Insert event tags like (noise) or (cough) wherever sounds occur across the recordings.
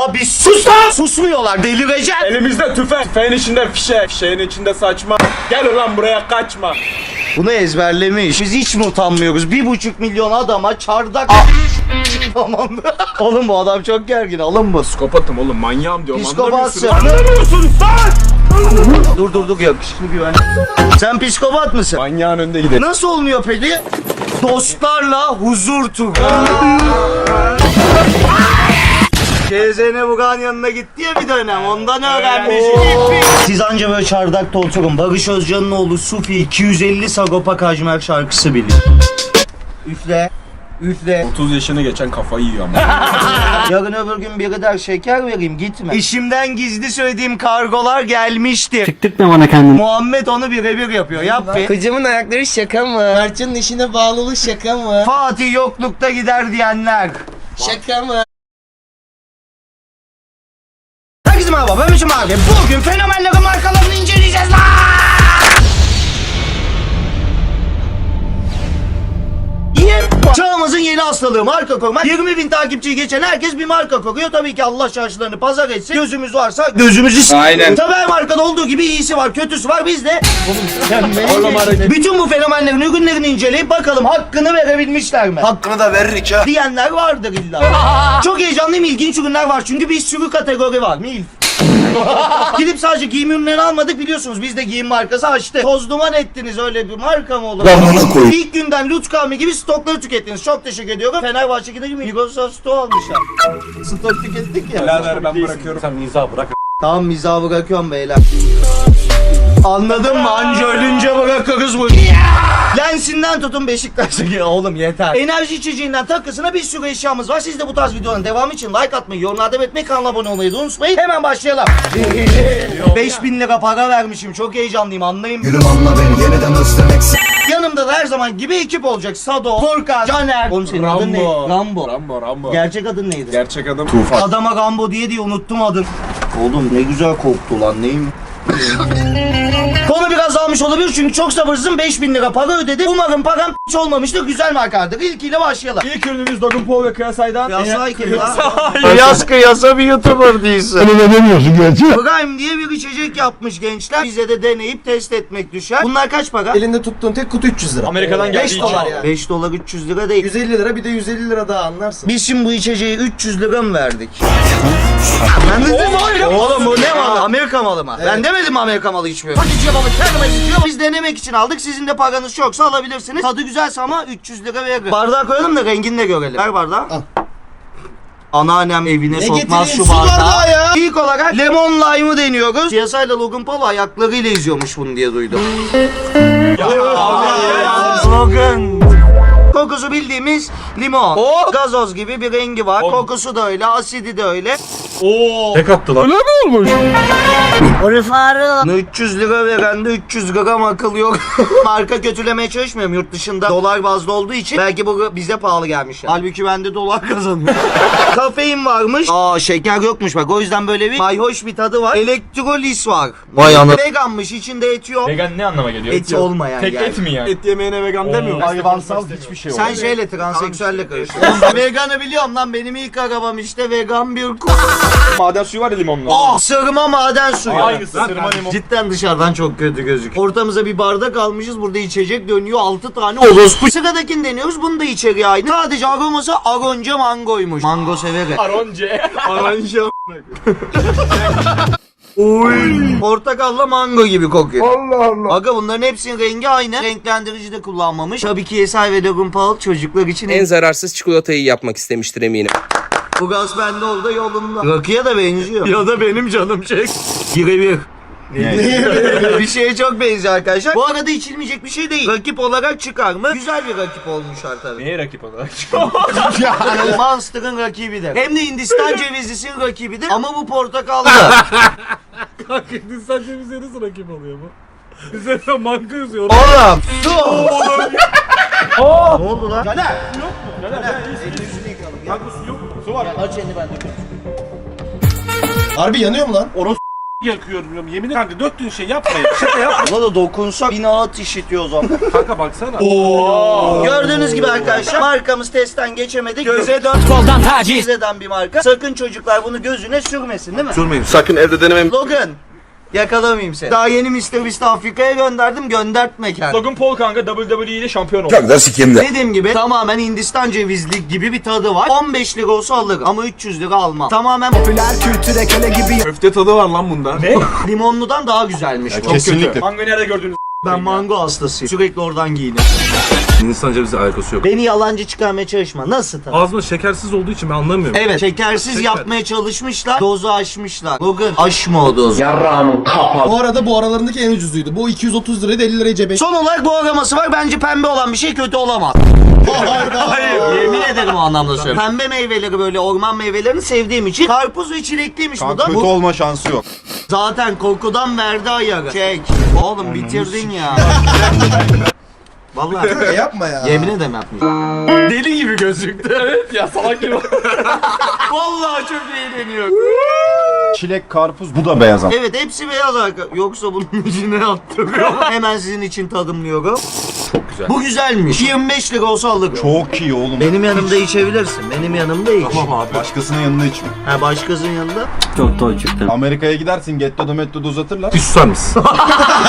La bir sus lan! Susmuyorlar delireceğim. Elimizde tüfek. Tüfeğin içinde fişek. Fişeğin içinde saçma. Gel ulan buraya kaçma. Bunu ezberlemiş. Biz hiç mi utanmıyoruz? Bir buçuk milyon adama çardak... (laughs) tamam. Oğlum bu adam çok gergin. Alın mı? Psikopatım oğlum manyağım diyorum. Psikopatsın. Anlamıyorsun lan. Dur dur dur yakışıklı güven. Sen psikopat mısın? Manyağın önünde gidelim. Nasıl olmuyor peki? Dostlarla huzur turu. (laughs) CZN Bugan yanına gitti ya bir dönem ondan öğrenmiş. Siz anca böyle çardakta oturun. Barış Özcan'ın oğlu Sufi 250 Sagopa Kajmer şarkısı bilir. Üfle. Üfle. 30 yaşını geçen kafayı yiyor ama. (laughs) Yarın öbür gün biri der şeker vereyim gitme. Eşimden gizli söylediğim kargolar gelmiştir. Tıktırtma bana kendini. Muhammed onu birebir yapıyor. Yap bir. Kocamın ayakları şaka mı? Mertcan'ın işine bağlılığı şaka mı? Fatih yoklukta gider diyenler. Şaka mı? Müslüm abi. Bugün fenomenlerin markalarını inceleyeceğiz lan. Çağımızın yeni hastalığı marka koymak. 20 bin takipçiyi geçen herkes bir marka kokuyor. Tabii ki Allah şarjlarını pazar etsin. Gözümüz varsa gözümüzü Aynen. Tabii her markada olduğu gibi iyisi var, kötüsü var. Biz de Oğlum hareket. bütün bu fenomenlerin ürünlerini inceleyip bakalım hakkını verebilmişler mi? Hakkını da veririk ha. diyenler vardır illa. (laughs) Çok heyecanlıyım ilginç ürünler var çünkü bir sürü kategori var. Milf. Gidip sadece giyim ürünlerini almadık biliyorsunuz biz de giyim markası açtık. Toz duman ettiniz öyle bir marka mı olur? İlk günden Lut kavmi gibi stokları tükettiniz. Çok teşekkür ediyorum. Fenerbahçe'deki gibi Migros'a stok almışlar. Stok tükettik ya. Birader ben bırakıyorum. Sen mizah bırak. Tamam mizahı bırakıyorum beyler. Anladın mı? Anca ölünce bırakırız bu. Lensinden tutun Beşiktaş'a (laughs) oğlum yeter. Enerji içeceğinden takısına bir sürü eşyamız var. Siz de bu tarz videoların devamı için like atmayı, yorumlarda belirtmeyi, kanala abone olmayı da unutmayın. Hemen başlayalım. (laughs) 5000 lira para vermişim. Çok heyecanlıyım anlayın. Gülüm anla beni yeniden özlemek Yanımda da her zaman gibi ekip olacak. Sado, Furkan, Caner. Oğlum senin adın ne? Rambo. Rambo. Rambo Rambo. Gerçek adın neydi? Gerçek adım Tufan. Adama Rambo diye diye unuttum adın. Oğlum ne güzel koktu lan neyim? Konu biraz almış olabilir çünkü çok sabırsızım 5000 lira para ödedim. Umarım param hiç (laughs) olmamıştır. Güzel markadır. İlkiyle başlayalım. İlk ürünümüz Logan Paul ve Kıyasay'dan. Kıyasay kim lan? (laughs) Kıyas kıyasa bir YouTuber değilsin. ne demiyorsun gerçi? Prime diye bir içecek yapmış gençler. Bize de deneyip test etmek düşer. Bunlar kaç para? Elinde tuttuğun tek kutu 300 lira. Amerika'dan 5 geldiği dolar için. yani. 5 dolar 300 lira değil. 150 lira bir de 150 lira daha anlarsın. Biz şimdi bu içeceği 300 lira mı verdik? Ben de Oğlum bu ne malı? Amerika malı mı? Ben demedim mi Amerika malı içmiyor. Hatice baba kendime istiyor. Biz denemek için aldık. Sizin de paranız çoksa alabilirsiniz. Tadı güzelse ama 300 lira veririm. Bardağı koyalım da rengini de görelim. Ver bardağı. Al. Anneannem evine Ne sokmaz şu bardağı. ya. İlk olarak lemon lime'ı deniyoruz. Piyasayla Logan Paul ayaklarıyla izliyormuş bunu diye duydum. Logan. Kokusu bildiğimiz limon. Gazoz gibi bir rengi var. Kokusu da öyle, asidi de öyle. Tek attı lan. 300 (laughs) lira veren de 300 gram akıl yok. (laughs) Marka kötülemeye çalışmıyorum yurt dışında dolar bazlı olduğu için. Belki bu bize pahalı gelmiş. Yani. Halbuki ben de dolar kazanıyorum. (laughs) Kafein varmış. Aa şeker yokmuş bak o yüzden böyle bir mayhoş bir tadı var. Elektrolis var. Vay ana. Veganmış içinde et yok. Vegan ne anlama geliyor? Et olmayan Tek yani. et mi yani? Et yemeğine vegan demiyor musun? Hayvansal hiçbir şey Sen şeyle transseksüelle karıştırıyorsun. Veganı biliyorum lan benim ilk arabam işte vegan bir ku. Maden suyu var ya limonlu. Ah sırma maden suyu. Aynısı sırma limon. Cidden dışarıdan çok kötü gözüküyor. Ortamıza bir bardak almışız. Burada içecek dönüyor. 6 tane orospu. Sıradakini deniyoruz. Bunu da içeriye aynı. Sadece aroması aronca mangoymuş. Mango severim. Aronce. Aranja. (laughs) Oy. Portakalla mango gibi kokuyor. Allah Allah. Aga bunların hepsinin rengi aynı. Renklendirici de kullanmamış. Tabii ki Yesay ve Logan Paul çocuklar için En zararsız çikolatayı yapmak istemiştir eminim. Bu gaz bende oldu yolunda. Rakıya da benziyor. Ya da benim canım çek. Birebir. bir şeye çok benziyor arkadaşlar. Bu arada içilmeyecek bir şey değil. Rakip olarak çıkar mı? Güzel bir rakip olmuşlar tabii. Neye rakip olarak? (laughs) Monster'ın rakibidir. Hem de Hindistan (laughs) cevizlisinin rakibidir. Ama bu portakallı. (laughs) Hindistan cevizi nasıl rakip oluyor bu? Üzerine mango yazıyor. Oğlum. Su. (laughs) ne oldu lan? Caner. Yok mu? Caner. Elini yüzünü yıkayalım. Gel. Su var. Aç elini ben de. Harbi yanıyor mu lan? Yakıyorum diyorum. Yemin ederim kanka döktüğün şey yapmayın. Şaka yapma. Buna da dokunsak binaat işitiyor o zaman. kanka baksana. Gördüğünüz gibi arkadaşlar markamız testten geçemedik. Göze dön. Koldan taciz. eden bir marka. Sakın çocuklar bunu gözüne sürmesin değil mi? Sürmeyin. Sakın evde denemeyin. Logan. Yakalamayayım seni. Daha yeni Mr. Beast'i Afrika'ya gönderdim göndertme kendini. Logan Paul kanka WWE'de şampiyon oldu. Çok da sikimde. Dediğim gibi tamamen Hindistan cevizli gibi bir tadı var. 15 lira olsa alırım ama 300 lira almam. Tamamen Köfte tadı var lan bunda. Ne? (laughs) limonludan daha güzelmiş. bu. Kesinlikle. Mango nerede gördünüz? Ben mango hastasıyım. Sürekli oradan giyinirim. Hindistan cevizi alakası yok. Beni yalancı çıkarmaya çalışma. Nasıl tadı? Ağzımda şekersiz olduğu için ben anlamıyorum. Evet şekersiz Şeker. yapmaya çalışmışlar. Dozu aşmışlar. Logan aşma o dozu. Bu arada bu aralarındaki en ucuzuydu. Bu 230 liraydı 50 liraya cebe. Son olarak bu araması var. Bence pembe olan bir şey kötü olamaz. (laughs) Hayır. Yemin ederim o anlamda söylüyorum. Pembe meyveleri böyle orman meyvelerini sevdiğim için. Karpuz ve çilekliymiş bu da. kötü Bu olma şansı yok. zaten kokudan verdi ayarı. Çek. Oğlum bitirdin ya. (laughs) Vallahi (laughs) yapma ya. yemin ederim yapmış. Deli gibi gözüktü. Evet ya salak gibi. (laughs) Vallahi çok eğleniyor. Çilek, karpuz bu da beyaz ama. Evet hepsi beyaz arka. Yoksa bunun (laughs) içine attırıyor. (laughs) Hemen sizin için tadımlıyorum. Çok güzel. Bu güzelmiş. 25 lira olsa alırım. Çok iyi oğlum. Benim yanımda içebilirsin. Benim yanımda iç. Tamam abi. Başkasının yanında içme. Ha başkasının yanında. Amerika'ya gidersin getto'da metto'da uzatırlar. Bir susar mısın?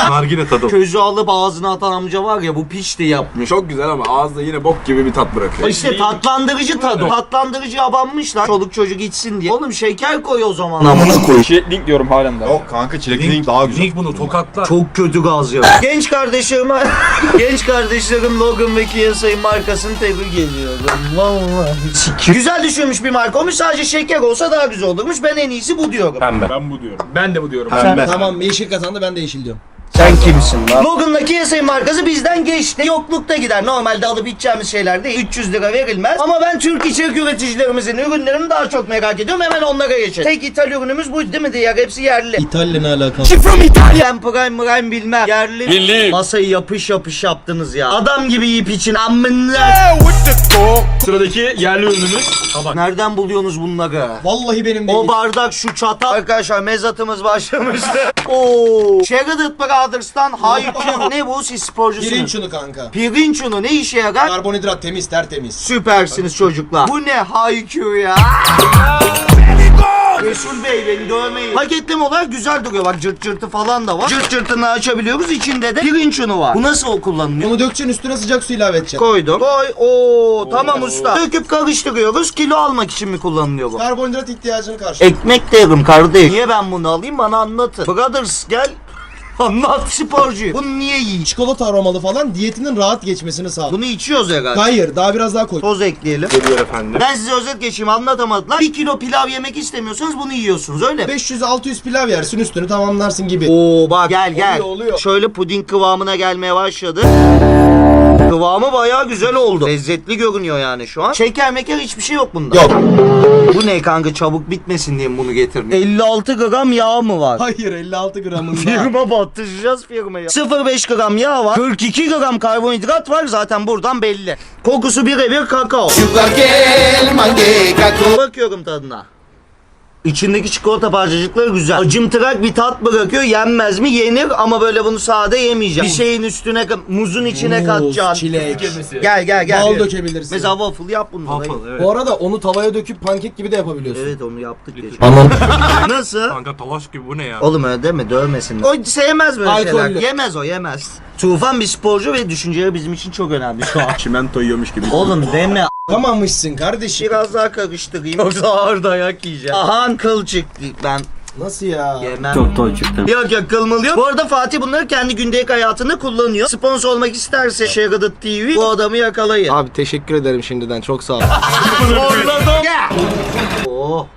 Nargile tadı. Közü alıp ağzına atan amca var ya bu pişti yapmış. Çok güzel ama ağızda yine bok gibi bir tat bırakıyor. İşte tatlandırıcı tadı. Tatlandırıcı abanmışlar. Çoluk çocuk içsin diye. Oğlum şeker koy o zaman ama. Link diyorum halen daha. Yok kanka çilekli daha güzel. Link bunu tokatlar. Çok kötü gaz ya. (laughs) Genç kardeşlerim, (laughs) genç kardeşlerim Logan ve Kiasa'yın markasını tebrik ediyorum. Vallahi. Güzel düşünmüş bir marka olmuş. Sadece şeker olsa daha güzel olurmuş. Ben en iyisi bu diyorum. Pembe. Ben bu diyorum. Ben de bu diyorum. Pembe. Tamam yeşil kazandı ben de yeşil diyorum. Sen kimsin lan? Logan'la Kiasa'nın markası bizden geçti. Yoklukta gider. Normalde alıp içeceğimiz şeyler değil. 300 lira verilmez. Ama ben Türk içerik üreticilerimizin ürünlerini daha çok merak ediyorum. Hemen onlara geçelim. Tek ithal ürünümüz bu değil mi diğer? Hepsi yerli. İtalya ne alakalı? Ben prime prime bilmem. Yerli. Milli. Masayı yapış yapış yaptınız ya. Adam gibi yiyip için amınla. Sıradaki yerli ürünümüz. Nereden buluyorsunuz bunları? Vallahi benim değil. O bardak şu çatal. Arkadaşlar mezatımız başlamıştı. (laughs) Oo. Sheridan Brothers'tan Haikyuu. ne bu siz sporcusunuz? Pirinç unu kanka. Pirinçunu ne işe yarar? Karbonhidrat temiz tertemiz. Süpersiniz çocuklar. Bu ne Haikyuu ya? Resul Bey beni dövmeyin. Paketleme olarak güzel duruyor. Bak cırt cırtı falan da var. Cırt cırtını açabiliyoruz. İçinde de pirinç unu var. Bu nasıl kullanılıyor? Onu dökeceksin üstüne sıcak su ilave edeceksin. Koydum. Koy. Oo, tamam usta. Döküp karıştırıyoruz. Kilo almak için mi kullanılıyor bu? Karbonhidrat ihtiyacını karşı. Ekmek de yerim kardeş. Niye ben bunu alayım bana anlatın. Brothers gel. Anlat sporcu. Bunu niye yiyin? Çikolata aromalı falan diyetinin rahat geçmesini sağlar. Bunu içiyoruz herhalde. Hayır daha biraz daha koy. Toz ekleyelim. Geliyor efendim. Ben size özet geçeyim anlatamadılar. Bir kilo pilav yemek istemiyorsanız bunu yiyorsunuz öyle mi? 500-600 pilav yersin üstünü tamamlarsın gibi. Oo bak gel gel. Oluyor, oluyor. Şöyle puding kıvamına gelmeye başladı. Kıvamı bayağı güzel oldu. Lezzetli görünüyor yani şu an. Şeker meker hiçbir şey yok bunda. Yok. Bu ne kanka çabuk bitmesin diye mi bunu getirdim? 56 gram yağ mı var? Hayır 56 gramında. Firma battıracağız firmayı. 0,5 gram yağ var. 42 gram karbonhidrat var zaten buradan belli. Kokusu birebir kakao. Bakıyorum tadına. İçindeki çikolata parçacıkları güzel. Acımtırak bir tat bırakıyor. Yenmez mi? Yenir ama böyle bunu sade yemeyeceğim. Bir şeyin üstüne, muzun içine Muz, katacaksın. çilek. Gel gel gel. Bal dökebilirsin. Mesela waffle yap bunu. dayı. evet. Bu arada onu tavaya döküp pankek gibi de yapabiliyorsun. Evet onu yaptık geçen. Aman. (laughs) Nasıl? Kanka talaş gibi bu ne ya? Oğlum öyle deme dövmesin. O sevmez böyle Alkollü. şeyler. Yemez o yemez. Tufan bir sporcu ve düşünceleri bizim için çok önemli şu an. (laughs) Çimento yiyormuş gibi. Oğlum deme Tamamışsın kardeşim. Biraz daha karıştırayım yoksa ağır dayak yiyeceğim. Aha kıl çıktı ben Nasıl ya? yemem. Çok toy çıktı. Yok yok kılmalıyor. Bu arada Fatih bunları kendi gündelik hayatında kullanıyor. Sponsor olmak isterse Sheridan TV bu adamı yakalayın. Abi teşekkür ederim şimdiden çok sağ ol. (laughs) Gel. Oh.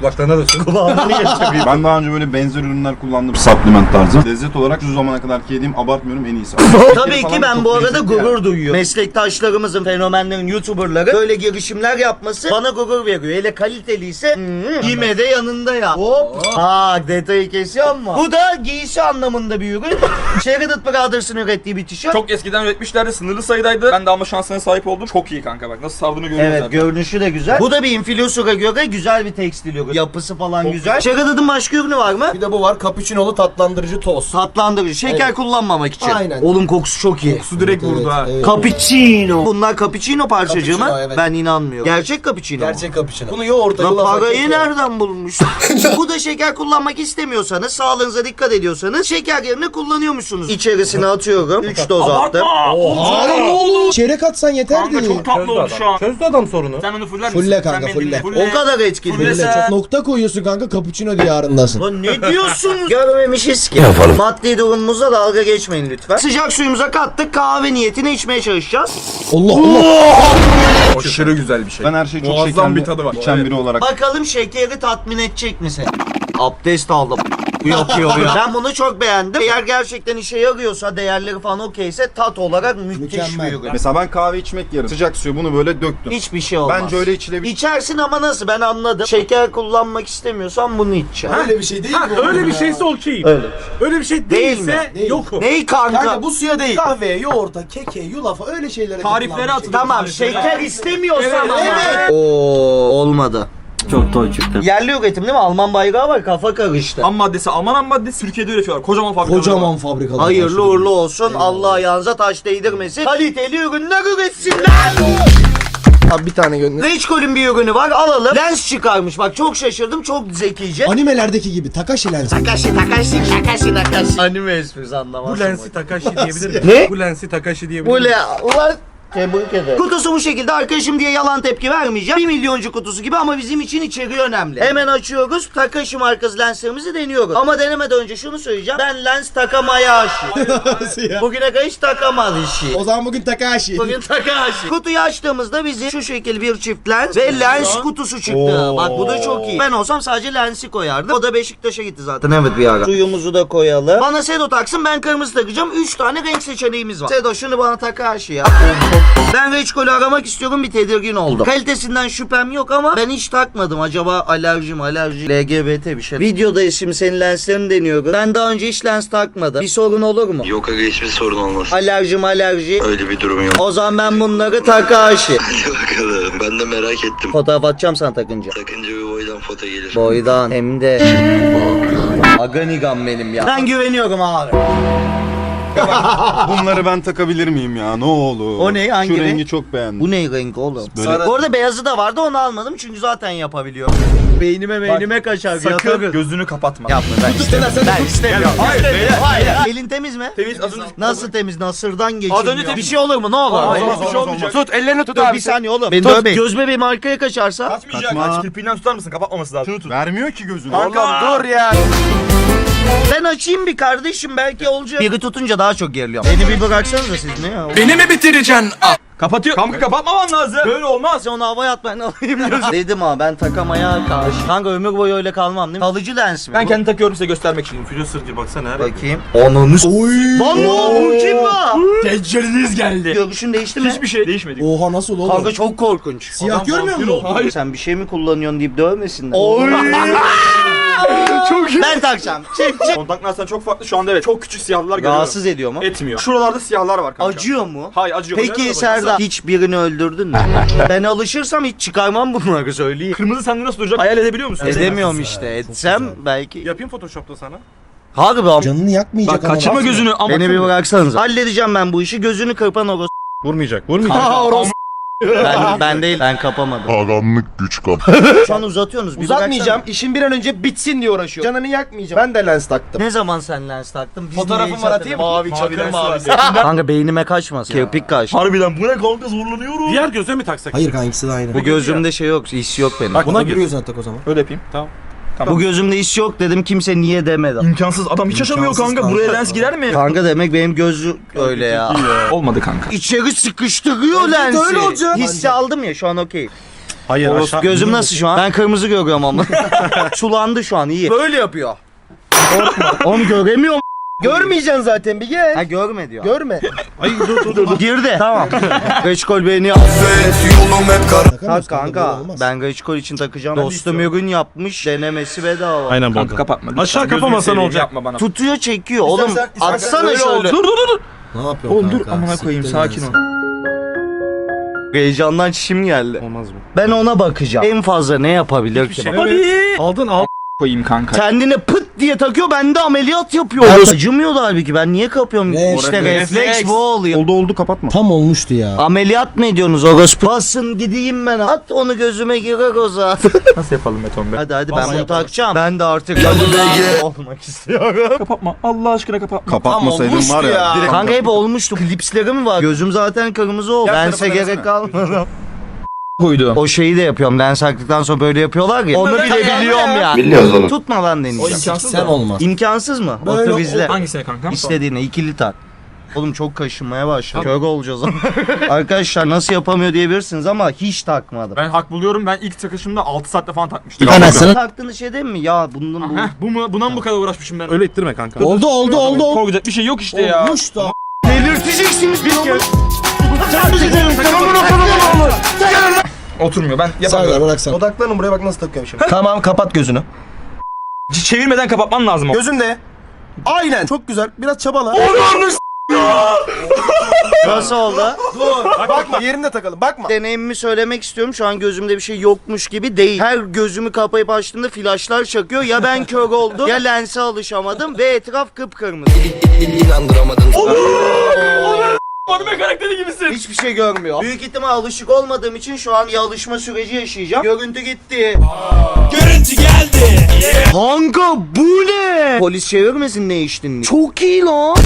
Kulaklarına da sür. (laughs) Ben daha önce böyle benzer ürünler kullandım. Supplement tarzı. Lezzet olarak şu zamana kadar ki yediğim abartmıyorum en iyisi. (laughs) Tabii ki ben bu arada gurur duyuyorum. Meslektaşlarımızın, fenomenlerin, youtuberları böyle girişimler yapması bana gurur veriyor. Hele kaliteliyse hmm, yine de yanında ya. Hop. Aa detayı kesiyor mu? Bu da giysi anlamında bir ürün. (laughs) Sheridan Brothers'ın ürettiği bir tişört. Çok eskiden üretmişlerdi. Sınırlı sayıdaydı. Ben de alma şansına sahip oldum. Çok iyi kanka bak. Nasıl sardığını görüyoruz Evet zaten. görünüşü de güzel. Bu da bir influencer'a göre güzel bir tekstil ürünü. Yapısı falan güzel. Şaka dedim başka ürünü var mı? Bir de bu var. Cappuccino'lu tatlandırıcı toz. Tatlandırıcı. Şeker Evet. kullanmamak için. Aynen. Oğlum kokusu çok iyi. Su direkt Evet, vurdu ha. evet. Cappuccino. Bunlar cappuccino parçacığı mı? Cappuccino, evet. Ben inanmıyorum. Gerçek cappuccino. mu? Gerçek cappuccino. Bunu yoğurta Lan yulafa parayı nereden bulmuş? (laughs) Bu da şeker kullanmak istemiyorsanız, sağlığınıza dikkat ediyorsanız şeker yerine kullanıyormuşsunuz. İçerisine atıyorum. 3 doz attım. Oha ne olur. Çeyrek atsan yeterdi. Çok tatlı oldu şu an. Çözdü adam sorunu. Sen onu fuller misin? Fulle kanka, beni dinle. fulle. O kadar etkili. Öyle çok nokta koyuyorsun kanka cappuccino diyarındasın. Lan ne diyorsunuz? (laughs) Görmemişiz ki. Yapalım. Maddi durumumuzla dalga geçmeyin lütfen. Sıcak suyumuza kattık. Kahve niyetine içmeye çalışacağız. Allah Allah. Aşırı güzel bir şey. Ben her şeyi çok Muazzam şekerli bir tadı var. içen biri olarak Bakalım şekeri tatmin edecek mi seni? Abdest aldım. Yapıyor ya. Ben bunu çok beğendim. Eğer gerçekten işe yarıyorsa, değerleri falan okeyse tat olarak müthiş Mükemmel. bir ürün. Mesela ben kahve içmek yerine sıcak suyu bunu böyle döktüm. Hiçbir şey olmaz. Bence öyle içilebilir. İçersin ama nasıl ben anladım. Şeker kullanmak istemiyorsan bunu içeceksin. Öyle bir şey değil Ha, mi? öyle bir ya? şeyse okey. Öyle. Öyle bir şey Değil değilse Değil. yokum. Ney kanka? Kanka bu suya değil. Kahveye, yoğurta, keke, yulafa öyle şeylere Tarifleri katılan bir atın. şey. Tamam şeker istemiyorsan Evet, ama. evet. Oo olmadı. Çok toy çıktı. Yerli üretim değil mi? Alman bayrağı var kafa karıştı. Ham maddesi, Alman ham maddesi Türkiye'de üretiyorlar. Kocaman fabrikalar. Kocaman fabrikalar. Hayırlı uğurlu olsun. Allah ayağınıza taş değdirmesin. Kaliteli ürünler üretsinler. Abi bir tane gönder. Reçkol'ün bir ürünü var alalım. Lens çıkarmış bak çok şaşırdım çok zekice. Animelerdeki gibi Takashi lens. Takashi Takashi Takashi Takashi. Anime esprisi anlamaz. Bu lensi Takashi diyebilir (laughs) miyim? Ne? Bu lensi Takashi diyebilir Bu miyim? le... Ulan Tebrik ederim. Kutusu bu şekilde arkadaşım diye yalan tepki vermeyeceğim. Bir milyoncu kutusu gibi ama bizim için içeriği önemli. Hemen açıyoruz. Takashi markası lenslerimizi deniyoruz. Ama denemeden önce şunu söyleyeceğim. Ben lens takamaya aşığım. Nasıl ya? Bugüne kadar hiç takamadı işi. O zaman bugün Takashi. Bugün Takashi. Kutuyu açtığımızda bizi şu şekil bir çift lens ve lens kutusu çıktı. Bak bu da çok iyi. Ben olsam sadece lensi koyardım. O da Beşiktaş'a gitti zaten evet bir ara. Suyumuzu da koyalım. Bana Sedo taksın ben kırmızı takacağım. 3 tane renk seçeneğimiz var. Sedo şunu bana Takashi ya. Ben Reçkol'ü aramak istiyorum bir tedirgin oldum. Kalitesinden şüphem yok ama ben hiç takmadım. Acaba alerjim alerji LGBT bir şey. Videoda şimdi senin lenslerini deniyoruz. Ben daha önce hiç lens takmadım. Bir sorun olur mu? Yok aga hiçbir sorun olmaz. Alerjim alerji. Öyle bir durum yok. O zaman ben bunları Takashi. (laughs) Hadi bakalım. Ben de merak ettim. Fotoğraf atacağım sana takınca. Takınca bir boydan foto gelir. Boydan hem de. Aganigan benim ya. Ben güveniyorum abi. (laughs) Bunları ben takabilir miyim ya? Ne olur. O ne? Hangi Şu renk? rengi çok beğendim. Bu ne renk oğlum? Böyle- Bu arada beyazı da vardı onu almadım çünkü zaten yapabiliyorum. Beynime beynime kaçar. Sakın yatarım. gözünü kapatma. Yapma ben istemiyorum. Ben istemiyorum. Hayır, İstemiyorum. Hayır. Elin temiz mi? Temiz az önce. Nasıl temiz? Nasırdan geçiyor. Az önce temiz. Bir şey olur mu? Ne olur? Hayır, Olmaz, hiçbir şey olmayacak. Tut ellerini tut Dur abi. bir saniye oğlum. Beni Tut. dövmeyin. Göz bebeğim arkaya kaçarsa. Kaçmayacak. Kaçma. Aç kirpiğinden tutar mısın? Kapatmaması lazım. Şunu tut. Vermiyor ki gözünü. Oğlum dur ya. Ben açayım bir kardeşim belki olacak. Biri tutunca daha çok geriliyorum. Beni bir bıraksanıza siz ne ya? Beni mi bitireceksin? Kapatıyor. Kanka kapatmaman lazım. Böyle olmaz. Sen onu havaya at ben (laughs) alayım diyorsun. Dedim ama ben takamaya karşı. Kanka ömür boyu öyle kalmam değil mi? Kalıcı lens mi? Ben kendi takıyorum size göstermek için. Influencer diye baksana her. Bakayım. Ananı Lan o bu kim bu? Tecrübeniz geldi. Görüşün değişti mi? Hiçbir şey değişmedi. Oha nasıl oğlum? Kanka çok korkunç. Siyah görmüyor musun? Hayır. Sen bir şey mi kullanıyorsun deyip dövmesinler. (laughs) çok iyi. Ben takacağım. Çek çek. Kontak lensten çok farklı. Şu anda evet çok küçük siyahlar görüyorum. Rahatsız ediyor mu? Etmiyor. Şuralarda siyahlar var kanka. Acıyor mu? Hayır acıyor. Peki Serdar hiç birini öldürdün mü? (laughs) ben alışırsam hiç çıkarmam bunları söyleyeyim. Kırmızı sende nasıl duracak? Hayal edebiliyor musun? Edemiyorum işte. Etsem belki. Yapayım Photoshop'ta sana. Harbi abi. Canını yakmayacak Bak ama. kaçırma gözünü ama. Beni bir bıraksanız. Halledeceğim ben bu işi. Gözünü kırpan o Vurmayacak. Vurmayacak. (laughs) ben, ben değil. Ben kapamadım. Karanlık güç kap. (laughs) Şu an uzatıyorsunuz. Bir Uzatmayacağım. İşin bir an önce bitsin diye uğraşıyorum. Canını yakmayacağım. Ben de lens taktım. bıraksana. Ne zaman sen lens taktın? Biz Fotoğrafım niye hiç var atayım mı? hatırlamıyoruz? Mavi çabilir mavi. (laughs) Kanka beynime kaçmasın. Kirpik kaç. Harbiden bu ne kanka zorlanıyorum. Diğer göze mi taksak? Hayır kanka ikisi de aynı. Bu gözümde şey yok. His yok benim. Bak, Buna gir. giriyor zaten o zaman. Öyle yapayım. Tamam. Bu gözümde his yok dedim. Kimse niye demedi. İmkansız adam hiç yaşamıyor İmkansız kanka. kanka. Buraya lens girer mi? Kanka demek benim gözü öyle ya. Olmadı kanka. İçeri sıkıştırıyor lensi. öyle olacak. Hissi aldım ya şu an okey. Hayır aşağı. Gözüm nasıl şu an? Ben kırmızı görüyorum ama. (laughs) Sulandı şu an iyi. Böyle yapıyor. Oğlum göremiyorum. Görmeyeceksin zaten bir gel. Ha görme diyor. Görme. (laughs) Ay dur dur dur. (laughs) Girdi. Tamam. (laughs) Reçkol beni Yolum hep kara Tak kanka. Ben Reçkol için takacağım. Dostum ürün yapmış. Denemesi bedava. Aynen Kanka kapatma. Aşağı Gözünü kapamasan olacak. Yapma bana. Tutuyor çekiyor. Oğlum İstersen- istersen atsana öyle şöyle. Dur dur dur. Ne yapıyorsun Oğlum dur amına koyayım sakin ol. Heyecandan çişim geldi. Olmaz mı? Ben ona bakacağım. En fazla ne yapabilir ki? Aldın al koyayım kanka. Kendine pıt diye takıyor ben de ameliyat yapıyor. Acımıyordu halbuki ben niye kapıyorum? Ne? İşte Refleks. refleks bu oluyor. Oldu oldu kapatma. Tam olmuştu ya. Ameliyat mı ediyorsunuz orospu? Basın gideyim ben. At onu gözüme girer o zaten. (laughs) Nasıl yapalım beton be? hadi hadi ben Vallahi bunu yapalım. takacağım. Ben de artık olmak istiyorum. Kapatma. Allah aşkına kapatma. Kapatmasaydın var ya. ya. Direkt Kanka hep olmuştu. Klipslerim var. Gözüm zaten kırmızı oldu. Tarafa gerek kalmadı. Koydu. o şeyi de yapıyorum. Lens taktıktan sonra böyle yapıyorlar ya. Onu bile biliyorum ya. Biliyoruz oğlum. Tutma lan deneyeceğim. imkansız Sen da. olmaz. İmkansız mı? Böyle Otur izle. Hangisine kanka? İstediğine ikili tak. Oğlum çok kaşınmaya başladı. Kör olacağız ama. (laughs) Arkadaşlar nasıl yapamıyor diyebilirsiniz ama hiç takmadım. Ben hak buluyorum. Ben ilk takışımda 6 saatte falan takmıştım. Anasını. Taktığınız şey değil mi? Ya bunun bu. Heh, bu mu? Buna mı bu kadar uğraşmışım ben? Öyle ettirme kanka. Oldu oldu oldu. oldu. Korkacak bir şey yok işte ya. Olmuş da. Delirteceksiniz bir kere. Oturmuyor. Ben yapamıyorum. bırak sen. Odaklanın buraya bak nasıl takıyorum şimdi. Tamam kapat gözünü. Ç- Çevirmeden kapatman lazım. o. Gözünde. Aynen. Çok güzel. Biraz çabala. Nasıl oldu? Dur. Bakma. Yerinde takalım. Bakma. Deneyimimi söylemek istiyorum. Şu an gözümde bir şey yokmuş gibi değil. Her gözümü kapayıp açtığımda flaşlar çakıyor. Ya ben kör oldum ya lense alışamadım ve etraf kıpkırmızı. Anime karakteri gibisin. Hiçbir şey görmüyor. Büyük ihtimal alışık olmadığım için şu an bir alışma süreci yaşayacağım. Görüntü gitti. Görüntü geldi. Kanka bu ne? Polis çevirmesin ne içtin? Çok iyi lan.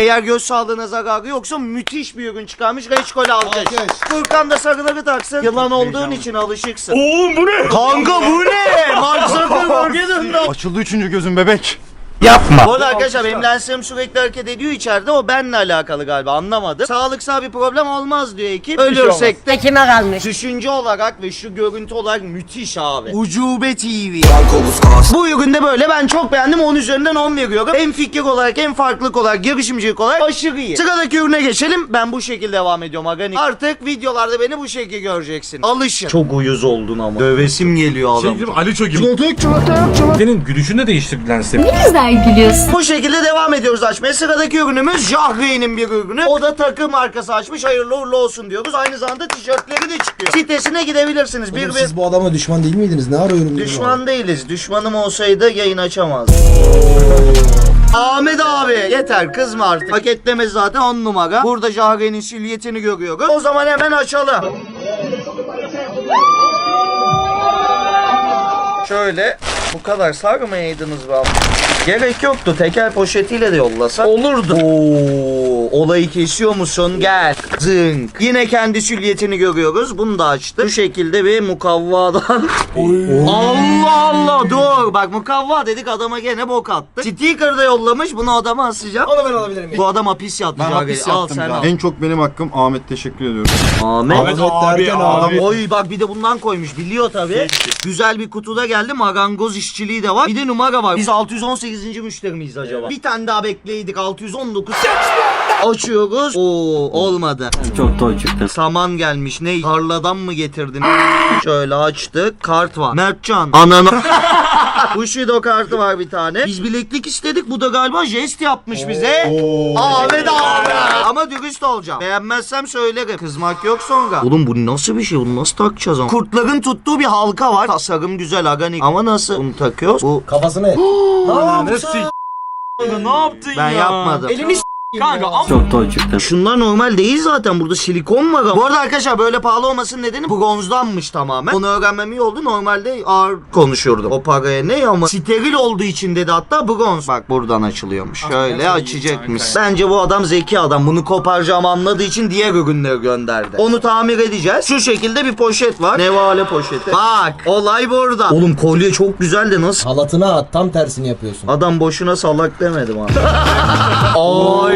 Eğer göz sağlığına zararı yoksa müthiş bir ürün çıkarmış. Reçkol alkış. Alkış. Furkan da sarıları taksın. Yılan olduğun için alışıksın. Oğlum bu ne? Kanka bu ne? Mark Zuckerberg'e (laughs) döndü. Açıldı üçüncü gözüm bebek. Yapma. Bu arada arkadaşlar benim lenslerim sürekli hareket ediyor içeride. O benimle alakalı galiba anlamadım. Sağlıksal bir problem olmaz diyor ekip. Ölürsek de Kime kalmış? Düşünce olarak ve şu görüntü olarak müthiş abi. Ucube TV. Bu üründe böyle ben çok beğendim 10 üzerinden 10 veriyorum. Hem fikir olarak hem farklılık olarak girişimcilik olarak aşırı iyi. Sıradaki ürüne geçelim. Ben bu şekilde devam ediyorum Agani. Artık videolarda beni bu şekilde göreceksin. Alışın. Çok uyuz oldun ama. Dövesim geliyor adam. Şey Aliço gibi. Senin gülüşünü de değiştirdi lensi. Güzel gülüyorsun. Bu şekilde devam ediyoruz açmaya. Sıradaki ürünümüz Jahre'nin bir ürünü. O da takım markası açmış. Hayırlı uğurlu olsun diyoruz. Aynı zamanda tişörtleri de çıkıyor. Sitesine gidebilirsiniz. Bir Oğlum bir siz bu adama düşman değil miydiniz? Ne arıyorum? Düşman değiliz. Düşmanım olsaydı yayın açamaz. Ahmet abi yeter kızma artık. Paketleme zaten on numara. Burada Jahre'nin silüetini görüyoruz. O zaman hemen açalım. Şöyle bu kadar sarmayaydınız be. Gerek yoktu. Teker poşetiyle de yollasak olurdu. Oo, olayı kesiyor musun? Gel. Zınk. Yine kendi süliyetini görüyoruz. Bunu da açtı. Bu şekilde bir mukavvadan. (laughs) Allah Allah dur. Bak mukavva dedik adama gene bok attı. Sticker da yollamış. Bunu adama asacağım. Onu ben alabilirim. Bu adam hapis yattı. Ben hapis Al sen al. En çok benim hakkım Ahmet teşekkür ediyorum. Ahmet. Ahmet abi derken abi. Oy bak bir de bundan koymuş biliyor tabi. Güzel bir kutuda geldi marangoz işçiliği de var. Bir de numara var. Biz 618. müşteri miyiz acaba? Bir tane daha bekleydik 619. Açıyoruz. Oo olmadı. Çok toy çıktı. Saman gelmiş. Ne? Tarladan mı getirdin? Şöyle açtık. Kart var. Mertcan. Ananı. (laughs) Bushido kartı var bir tane. Biz bileklik istedik. Bu da galiba jest yapmış bize. Ahmet abi. Ama dürüst olacağım. Beğenmezsem söylerim. Kızmak yok sonra. Oğlum bu nasıl bir şey? Bunu nasıl takacağız ama? Kurtların tuttuğu bir halka var. Tasarım güzel aganik. Ama nasıl bunu takıyoruz? Bu Kafasını et. (gasps) Nasıl? Ne yaptın ben ya? yapmadım. Elini Kanka ama Şunlar normal değil zaten. Burada silikon var. ama. Bu arada arkadaşlar böyle pahalı olmasının nedeni bronzdanmış tamamen. Onu öğrenmem iyi oldu. Normalde ağır konuşurdum. O paraya ne ama steril olduğu için dedi hatta bronz. Bak buradan açılıyormuş. Şöyle açacakmış. Bence bu adam zeki adam. Bunu koparacağımı anladığı için diğer ürünleri gönderdi. Onu tamir edeceğiz. Şu şekilde bir poşet var. Nevale poşeti. Bak olay burada. Oğlum kolye çok güzel de nasıl Halatına at tam tersini yapıyorsun. Adam boşuna salak demedim abi. (laughs)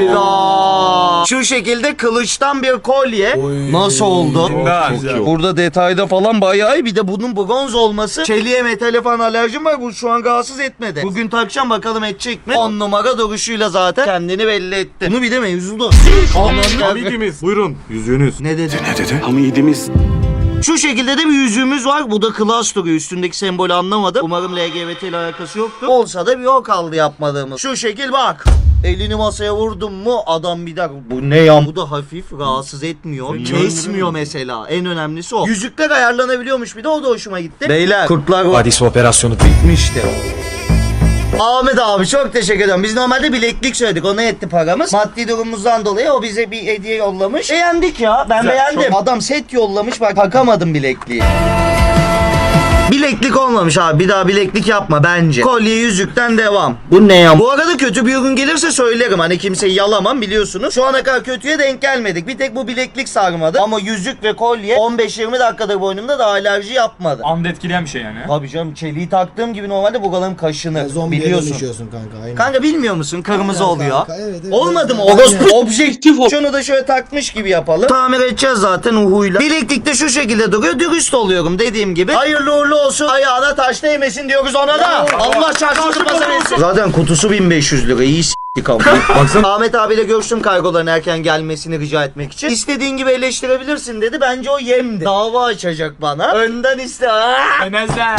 Ayda. Şu şekilde kılıçtan bir kolye. Nasıl oldu? Burada detayda falan bayağı iyi. Bir de bunun bronz olması. Çeliğe metale falan alerjim var. Bu şu an rahatsız etmedi. Bugün takacağım bakalım edecek mi? 10 numara duruşuyla zaten kendini belli etti. Bunu bir de mevzuda. Hamidimiz. Buyurun yüzüğünüz. Ne dedi? Ne dedi? Şu şekilde de bir yüzüğümüz var. Bu da klas duruyor. Üstündeki sembolü anlamadım. Umarım LGBT ile alakası yoktur. Olsa da bir o kaldı yapmadığımız. Şu şekil bak. Elini masaya vurdun mu adam bir dakika bu ne ya bu da hafif rahatsız etmiyor kesmiyor mesela en önemlisi o yüzükler ayarlanabiliyormuş bir de o da hoşuma gitti beyler kurtlar var Hadis operasyonu. bitmişti Ahmet abi çok teşekkür ederim. Biz normalde bileklik söyledik. Ona etti paramız. Maddi durumumuzdan dolayı o bize bir hediye yollamış. Beğendik ya. Ben beğendim. Adam set yollamış. Bak takamadım bilekliği. Bileklik olmamış abi. Bir daha bileklik yapma bence. Kolye yüzükten devam. Bu ne ya? Bu arada kötü bir ürün gelirse söylerim. Hani kimseyi yalamam biliyorsunuz. Şu ana kadar kötüye denk gelmedik. Bir tek bu bileklik sarmadı. Ama yüzük ve kolye 15-20 dakikadır boynumda da alerji yapmadı. Anda etkileyen bir şey yani. Tabii canım çeliği taktığım gibi normalde kaşınır. Yani zombiye biliyorsun. dönüşüyorsun kanka. Aynen. Kanka bilmiyor musun? Kırmızı Aynen oluyor. kanka, evet, evet, Olmadı mı? Orospu objektif o. Şunu da şöyle takmış gibi yapalım. Tamir edeceğiz zaten uhuyla. Bileklik de şu şekilde duruyor. Dürüst oluyorum dediğim gibi. Hayırlı uğurlu olsun. Ayağına taş değmesin diyoruz ona da. Allah çarpsın tutmasın etsin. Zaten kutusu 1500 lira. İyi s**tik ama. Baksana. Ahmet abiyle görüştüm kargoların erken gelmesini rica etmek için. İstediğin gibi eleştirebilirsin dedi. Bence o yemdi. Dava açacak bana. Önden iste. Aa! Enes'den.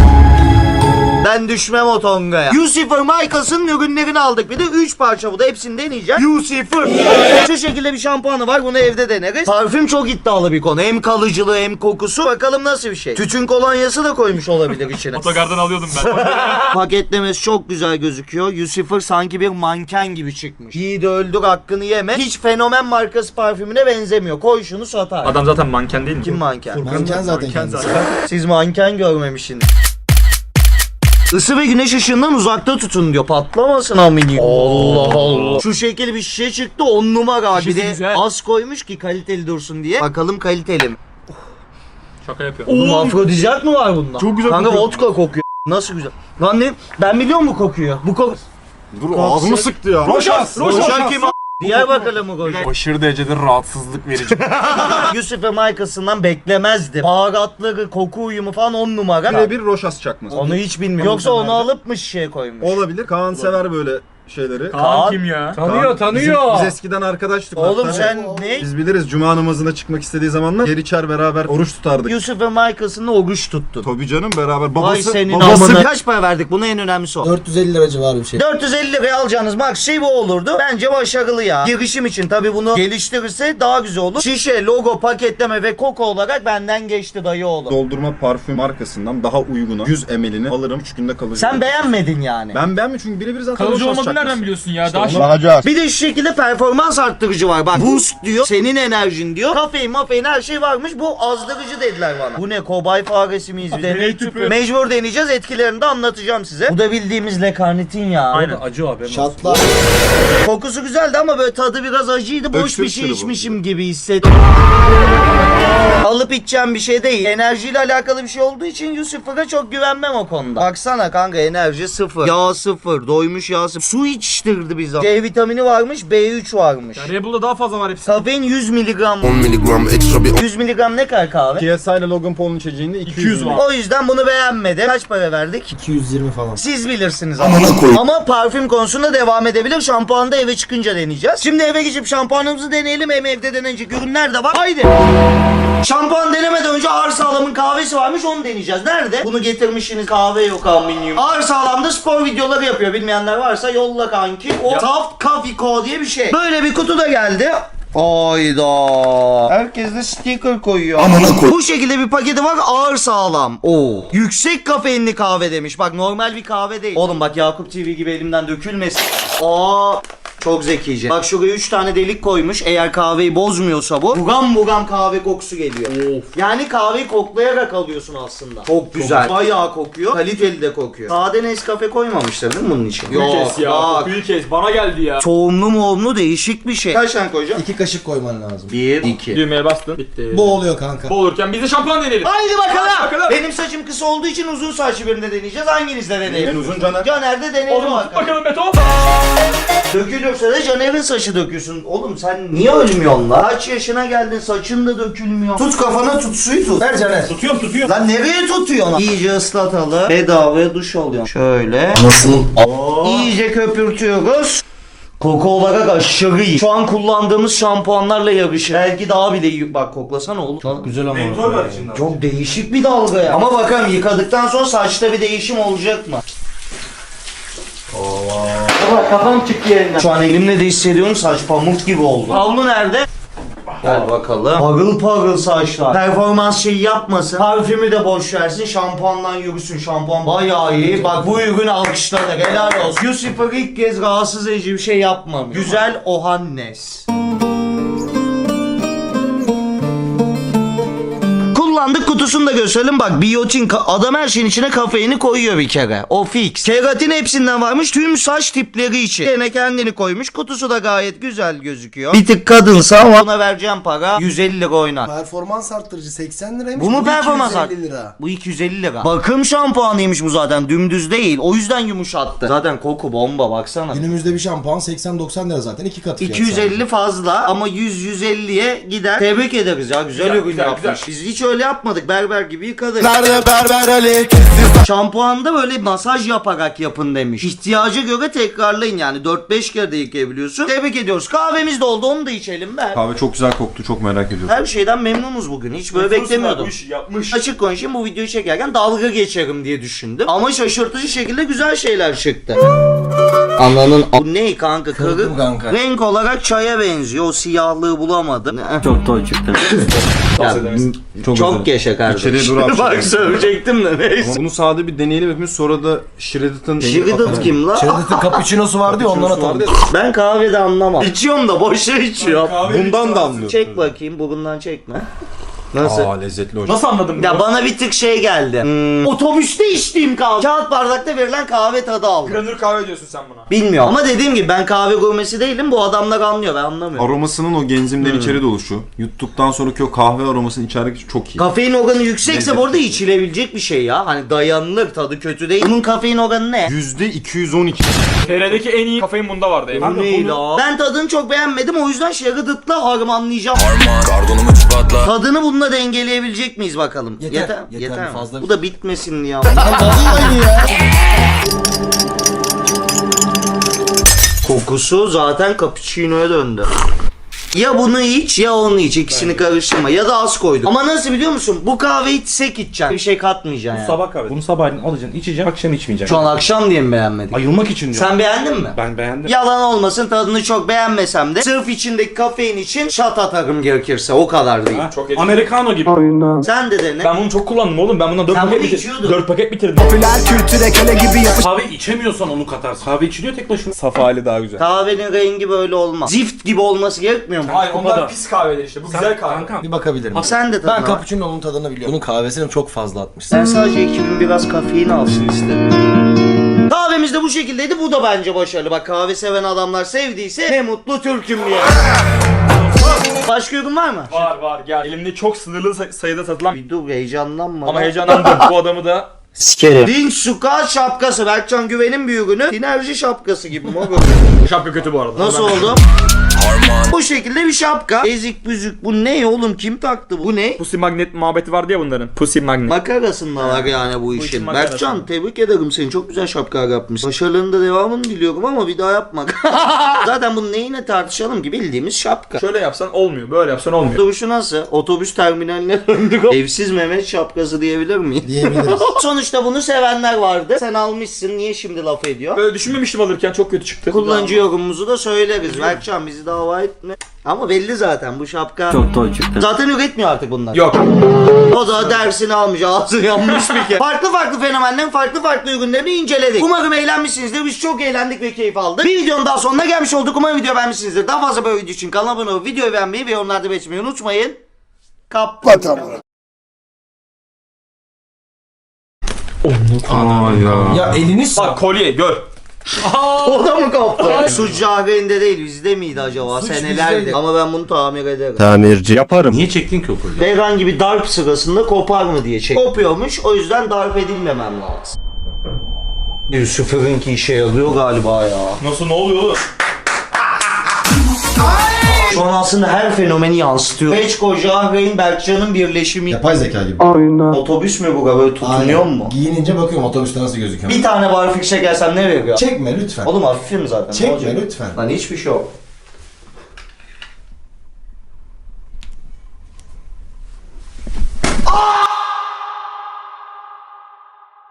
Ben düşmem o tongaya. Lucifer Michaels'ın ürünlerini aldık. Bir de 3 parça bu da hepsini deneyeceğim. Lucifer. Şu şekilde bir şampuanı var. Bunu evde deneriz. Parfüm çok iddialı bir konu. Hem kalıcılığı hem kokusu. Bakalım nasıl bir şey. Tütün kolonyası da koymuş olabilir içine. (laughs) Otogardan alıyordum ben. (laughs) Paketlemesi çok güzel gözüküyor. Lucifer sanki bir manken gibi çıkmış. Yiğidi öldür hakkını yeme. Hiç fenomen markası parfümüne benzemiyor. Koy şunu satar. Adam zaten manken değil mi? Kim manken? Manken zaten kendisi. Siz manken görmemişsiniz. Isı ve güneş ışığından uzakta tutun diyor. Patlamasın amini. Allah Allah. Şu şekil bir şişe çıktı on numara. Bir Şişesi de güzel. az koymuş ki kaliteli dursun diye. Bakalım kaliteli mi? Şaka yapıyor. Oğlum afrodizyak mı var bunda? Çok güzel Kanka kokuyor. vodka kokuyor. Nasıl güzel? Lan ne? Ben biliyorum bu kokuyor. Bu kok... Dur ağzımı sıktı ya. Roşas! Roşan kim? Diyarbakır'la mı koşuyor? Aşırı derecede rahatsızlık verici. (laughs) (laughs) Yusuf ve Michaels'ından beklemezdim. Baharatları, koku uyumu falan on numara. Birebir roşas çakması. Onu hiç bilmiyorum. Yoksa onu alıp mı şişeye koymuş? Olabilir. Kaan sever böyle şeyleri. Kaan kim ya? Kaan- Bizim- Biz, eskiden arkadaştık. Oğlum hatta. sen ne? Biz biliriz cuma namazına çıkmak istediği zamanlar yer içer beraber oruç tutardık. Yusuf ve Michaels'ınla oruç tuttun. Tabii canım beraber Vay babası senin babası amına. Kaç para verdik? Buna en önemlisi o. 450 lira civarı bir şey. 450 liraya alacağınız max şey bu olurdu. Bence başarılı ya. Girişim için tabii bunu geliştirirse daha güzel olur. Şişe, logo, paketleme ve koku olarak benden geçti dayı oğlum. doldurma parfüm markasından daha uyguna 100 ml'ini alırım 3 günde kalıcı. Sen beğenmedin yani. Ben beğenmiyorum çünkü birebir zaten Kalıcı olmadığını. Nereden biliyorsun ya? Daha Bakacağız. Bir de şu şekilde performans arttırıcı var. Bak boost diyor. Senin enerjin diyor. Kafein, mafein her şey varmış. Bu azdırıcı dediler bana. Bu ne? Kobay faresi miyiz? Deney tüpü. Mecbur deneyeceğiz. Etkilerini de anlatacağım size. Bu da bildiğimiz lekarnitin ya. Aynen. Acı abi. Şatla. Kokusu güzeldi ama böyle tadı biraz acıydı. Boş bir şey şurubu. içmişim gibi hissettim. Alıp içeceğim bir şey değil. Enerjiyle alakalı bir şey olduğu için Yusuf'a çok güvenmem o konuda. Baksana kanka enerji sıfır. Yağ sıfır. Doymuş yağ sıfır. Su içtirdi bize. C vitamini varmış B3 varmış. Red Bull'da daha fazla var hepsi. Kafein 100 miligram. 10 miligram ekstra bir 100 miligram ne kadar kahve? KSI ile Logan Paul'un içeceğinde 200, 200 var. O yüzden bunu beğenmedim. Kaç para verdik? 220 falan. Siz bilirsiniz ama. Ama parfüm konusunda devam edebilir. Şampuanı da eve çıkınca deneyeceğiz. Şimdi eve geçip şampuanımızı deneyelim. Hem evde denenecek ürünler de var. Haydi. Şampuan denemeden önce Ağır Sağlam'ın kahvesi varmış onu deneyeceğiz. Nerede? Bunu getirmişsiniz kahve yok aminyum. Ağır Sağlam'da spor videoları yapıyor. Bilmeyenler varsa yolla kanki. O Taft Coffee Co diye bir şey. Böyle bir kutu da geldi. Ayda. Herkes de sticker koyuyor. Bu şekilde bir paketi var ağır sağlam. Oo. Yüksek kafeinli kahve demiş. Bak normal bir kahve değil. Oğlum bak Yakup TV gibi elimden dökülmesin. Aa. Çok zekice. Bak şuraya 3 tane delik koymuş. Eğer kahveyi bozmuyorsa bu. Buram buram kahve kokusu geliyor. Yani kahveyi koklayarak alıyorsun aslında. Çok güzel. Bayağı kokuyor. Kaliteli de kokuyor. Sade Nescafe koymamışlar değil mi bunun için? Yok kes ya. bak. Kokuyu kes. Bana geldi ya. Tohumlu muğumlu değişik bir şey. Kaç tane koyacağım? 2 kaşık koyman lazım. 1, 2. Düğmeye bastın. Bitti. Bu oluyor kanka. Bu olurken biz de şampuan deneyelim. Haydi bakalım. Hadi bakalım. Benim saçım kısa olduğu için uzun saçlı birinde deneyeceğiz. Hanginizde deneyelim? Uzun caner. Caner'de O deneyelim zaman tut bakalım. bakalım Beto. Dökülürse de Caner'in saçı dökülsün. Oğlum sen niye ölmüyorsun lan? Kaç yaşına geldin saçın da dökülmüyor. Tut kafana tut suyu tut. Ver Caner. Tutuyorum tutuyorum. Lan nereye tutuyorsun? İyice ıslatalım. Bedavaya duş alıyorsun. Şöyle. Nasıl? İyice köpürtüyoruz. Koku olarak aşırı iyi. Şu an kullandığımız şampuanlarla yarışır. Belki daha bile iyi. Bak koklasana oğlum. Çok güzel ama. Çok değişik bir dalga ya. Ama bakalım yıkadıktan sonra saçta bir değişim olacak mı? Bak kafam çıktı yerinden. Şu an elimle de hissediyorum saç pamuk gibi oldu. Havlu nerede? Gel bakalım. Pagıl pagıl saçlar. Performans şeyi yapmasın. Parfümü de boş versin. Şampuandan yürüsün. Şampuan bayağı iyi. Bak bu ürünü alkışladık. Helal olsun. Lucifer ilk kez rahatsız edici bir şey yapmamış. Güzel Ohannes. Kullandık kutusunu da gösterelim. Bak biyotin adam her şeyin içine kafeini koyuyor bir kere. O fix. Keratin hepsinden varmış tüm saç tipleri için. Gene kendini koymuş. Kutusu da gayet güzel gözüküyor. Bir tık kadınsa ama ona vereceğim para 150 lira oynar. Performans arttırıcı 80 liraymış. Bu mu performans 250 art- lira. Bu 250 lira. Bakım şampuanıymış bu zaten dümdüz değil. O yüzden yumuşattı. Zaten koku bomba baksana. Günümüzde bir şampuan 80-90 lira zaten iki katı fiyat 250 fazla ama 100-150'ye gider. Tebrik ederiz ya güzel, ürün güzel, yapmış. güzel. Biz hiç öyle yapmadık berber gibi yıkadık. Nerede berber Ali? Şampuanda böyle masaj yaparak yapın demiş. İhtiyaca göre tekrarlayın yani 4-5 kere de yıkayabiliyorsun. Tebrik ediyoruz. Kahvemiz de oldu onu da içelim ben. Kahve çok güzel koktu çok merak ediyorum. Her şeyden memnunuz bugün. Hiç böyle beklemiyordum. Yapmış, yapmış. Açık konuşayım bu videoyu çekerken dalga geçerim diye düşündüm. Ama şaşırtıcı şekilde güzel şeyler çıktı. Ananın bu ne kanka kırık kanka. renk olarak çaya benziyor. O siyahlığı bulamadım. Çok doğru çıktı. (laughs) Ya, Çok, çok yaşa kardeşim. İçeriye. (laughs) Bak söyleyecektim de Ama neyse. bunu sade bir deneyelim hepimiz sonra da Shredded'ın Şiridat kim la? Şeridet'in cappuccino'su vardı ya ondan atalım. Ben kahvede anlamam. İçiyorum da boşa içiyor. Bundan da anlıyorum. Çek bakayım burundan çekme. Nasıl? Aa lezzetli hocam. Nasıl anladın Ya bana bir tık şey geldi. Hmm, Otobüste içtiğim kahve. Kağıt bardakta verilen kahve tadı aldım. Granül kahve diyorsun sen buna. Bilmiyorum. Ama dediğim gibi ben kahve gurmesi değilim. Bu adamlar anlıyor. Ben anlamıyorum. Aromasının o genzimden Hmm. içeri doluşu, yuttuktan sonraki o kahve aromasının içerideki çok iyi. Kafein oranı yüksekse Lezzetli. bu arada içilebilecek bir şey ya. Hani dayanılır tadı kötü değil. Bunun kafein oranı ne? Yüzde 212. TR'deki en iyi kafein bunda vardı. Bu ne la? Ben tadını çok beğenmedim o yüzden Şeridat'la harmanlayacağım. Kardonumu çıpatla. Tadını bununla dengeleyebilecek miyiz bakalım? Yeter, Yeter, yeter, mi? fazla- Bu da bitmesin ya. Vallahi ya. Kokusu zaten cappuccino'ya döndü. Ya bunu iç ya onu iç. İkisini karıştırma. Ya da az koydum. Ama nasıl biliyor musun? Bu kahveyi sek içeceksin. Bir şey katmayacaksın yani. Sabah kahvesi. Bunu sabahleyin alacaksın, içeceksin, akşam içmeyeceksin. Şu an akşam diye mi beğenmedin? Ayılmak için diyor. Sen beğendin mi? Ben beğendim. Yalan olmasın tadını çok beğenmesem de sırf içindeki kafein için şat atarım gerekirse o kadar değil. Ha, Çok iyi. Americano gibi. Sen de dene. Ben bunu çok kullandım oğlum. Ben bundan 4 Sen paket bunu bitir- içiyordun. Dört paket bitirdim. Popüler kültüre köle gibi yapış. Kahve içemiyorsan onu katarsın. Kahve içiliyor tek başına. Saf hali daha güzel. Kahvenin rengi böyle olmaz. Zift gibi olması gerekmiyor mu? Hayır onlar Kupada. pis kahveler işte. Bu güzel kahve. Kanka. Bir bakabilir miyim? Sen de Ben tadına bak. cappuccino'nun tadını biliyorum. Bunun kahvesini çok fazla atmışsın. Sen sadece ekibin biraz kafein alsın istedim. Kahvemiz de bu şekildeydi. Bu da bence başarılı. Bak kahve seven adamlar sevdiyse ne mutlu Türk'üm diye. Başka ürün var mı? Var var gel. Elimde çok sınırlı say- sayıda satılan Bir dur heyecanlanma. ama heyecanlandım. Bu adamı da Sikerim. Dinç Suka şapkası. Berkcan Güven'in bir ürünü. Sinerji şapkası gibi mi? şapka kötü bu arada. Nasıl Ben- oldu? Bu şekilde bir şapka. Ezik büzük. Bu ne oğlum? Kim taktı bu? Bu ne? Pussy magnet muhabbeti vardı ya bunların. Pussy magnet. Makarasında var yani bu işin makarası. Berkcan tebrik ederim seni. Çok güzel şapka yapmışsın. Başarılarının da devamını diliyorum ama bir daha yapma. (laughs) Zaten bunu neyine tartışalım ki bildiğimiz şapka. Şöyle yapsan olmuyor. Böyle yapsan olmuyor. Duruşu nasıl? Otobüs terminaline (laughs) döndük. Evsiz Mehmet şapkası diyebilir miyim? Diyebiliriz. (laughs) Sonuçta bunu sevenler vardı. Sen almışsın. Niye şimdi laf ediyor? Böyle düşünmemiştim alırken çok kötü çıktı. Kullanıcı yorumumuzu da söyleriz. Berkcan bizi dava etme. Ama belli zaten bu şapka. Çok doğru çıktı. Zaten üretmiyor artık bunlar. Yok. O da dersini almış ağzı yanmış bir kere. (laughs) farklı farklı fenomenlerin farklı farklı ürünlerini inceledik. Umarım eğlenmişsinizdir. Biz çok eğlendik ve keyif aldık. Bir videonun daha sonuna gelmiş olduk. Umarım video beğenmişsinizdir. Daha fazla böyle video için kanala abone olup videoyu beğenmeyi ve yorumlarda belirtmeyi unutmayın. Kap. Aa ya. ya elini Bak kolye gör. O da mı koptu? Suç Cahreyn'de değil bizde miydi acaba? Suç Senelerdir. bizdeydi. Ama ben bunu tamir ederim. Tamirci. Yaparım. Niye çektin ki o kolyeyi? Herhangi bir darp sırasında kopar mı diye çek. Kopuyormuş o yüzden darp edilmemem lazım. Bir sıfırınki işe yarıyor galiba ya. Nasıl ne oluyor oğlum? An aslında her fenomeni yansıtıyor. Peçko, Jahreyn, Berkcan'ın birleşimi. Yapay zeka gibi. Otobüs mü bu kadar böyle tutunuyor Aynen. mu? Giyinince bakıyorum otobüste nasıl gözüküyor. Bir tane barfik çekersem ne veriyor? Çekme lütfen. Oğlum hafifim zaten. ne Çekme olacak? lütfen. Lan hiçbir şey yok.